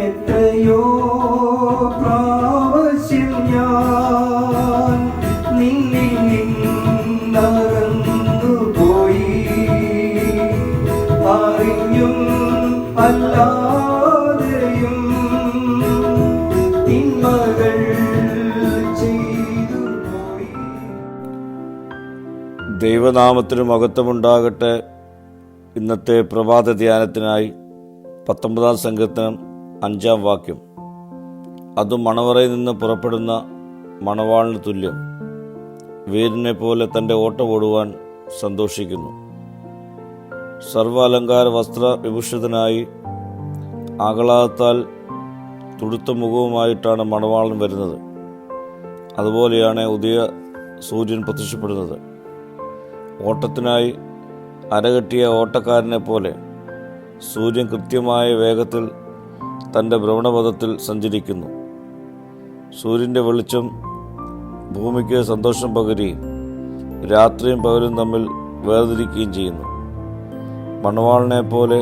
എത്രയോ പ്രാവശ്യം ഞാൻ നിന്നിൽ നിന്നകന്നു പോയി അറിഞ്ഞും അല്ലാതെയും തിന്മകൾ ദൈവനാമത്തിന് മഹത്വമുണ്ടാകട്ടെ. ഇന്നത്തെ പ്രഭാത ധ്യാനത്തിനായി പത്തൊമ്പതാം സംഘത്തിനം അഞ്ചാം വാക്യം. അത് മണവറയിൽ നിന്ന് പുറപ്പെടുന്ന മണവാളിന് തുല്യം. വീരനെ പോലെ തന്റെ ഓട്ടം ഓടുവാൻ സന്തോഷിക്കുന്നു. സർവാലങ്കാര വസ്ത്ര വിഭൂഷിതനായി ആഹ്ലാദത്താൽ തുടുത്ത മുഖവുമായിട്ടാണ് മണവാളൻ വരുന്നത്. അതുപോലെയാണ് ഉദയ സൂര്യൻ പ്രത്യക്ഷപ്പെടുന്നത്. ഓട്ടത്തിനായി അരകെട്ടിയ ഓട്ടക്കാരനെ പോലെ സൂര്യൻ കൃത്യമായ വേഗത്തിൽ തന്റെ ഭ്രമണപഥത്തിൽ സഞ്ചരിക്കുന്നു. സൂര്യന്റെ വെളിച്ചം ഭൂമിക്ക് സന്തോഷം പകരുകയും രാത്രിയും പകലും തമ്മിൽ വേർതിരിക്കുകയും ചെയ്യുന്നു. മണവാളിനെ പോലെ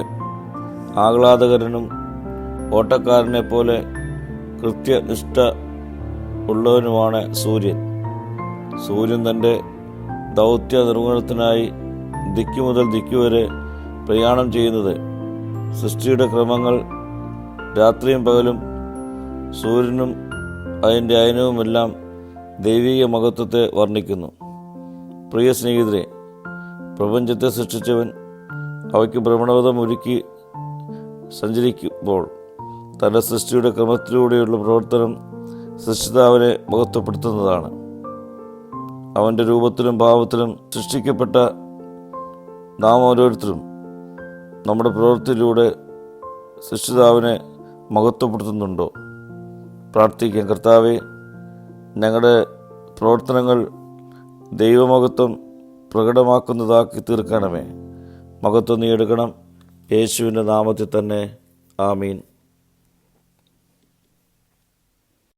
ആഹ്ലാദകരനും ഓട്ടക്കാരനെ പോലെ കൃത്യനിഷ്ഠ ഉള്ളവനുമാണ് സൂര്യൻ. സൂര്യൻ തന്റെ ദൗത്യ നിർവഹണത്തിനായി ദിക്കു മുതൽ ദിക്കു വരെ പ്രയാണം ചെയ്യുന്നത് സൃഷ്ടിയുടെ ക്രമങ്ങൾ രാത്രിയും പകലും സൂര്യനും അതിന്റെ അയനവുമെല്ലാം ദൈവിക മഹത്വത്തെ വർണിക്കുന്നു. പ്രിയ സ്നേഹിതരെ പ്രപഞ്ചത്തെ സൃഷ്ടിച്ചവൻ അവയ്ക്ക് ഭ്രമണപഥം ഒരുക്കി സഞ്ചരിക്കുമ്പോൾ തന്റെ സൃഷ്ടിയുടെ ക്രമത്തിലൂടെയുള്ള പ്രവർത്തനം സൃഷ്ടിതാവിനെ മഹത്വപ്പെടുത്തുന്നതാണ്. അവന്റെ രൂപത്തിലും ഭാവത്തിലും സൃഷ്ടിക്കപ്പെട്ട നാം ഓരോരുത്തരും നമ്മുടെ പ്രവൃത്തിയിലൂടെ സൃഷ്ടിതാവിനെ മഹത്വപ്പെടുത്തുന്നുണ്ടോ? പ്രാർത്ഥിക്കാം. കർത്താവെ ഞങ്ങളുടെ പ്രവർത്തനങ്ങൾ ദൈവമഹത്വം പ്രകടമാക്കുന്നതാക്കി തീർക്കണമേ. മഹത്വം നീ എടുക്കണം. യേശുവിന്റെ നാമത്തിൽ തന്നെ. ആമീൻ.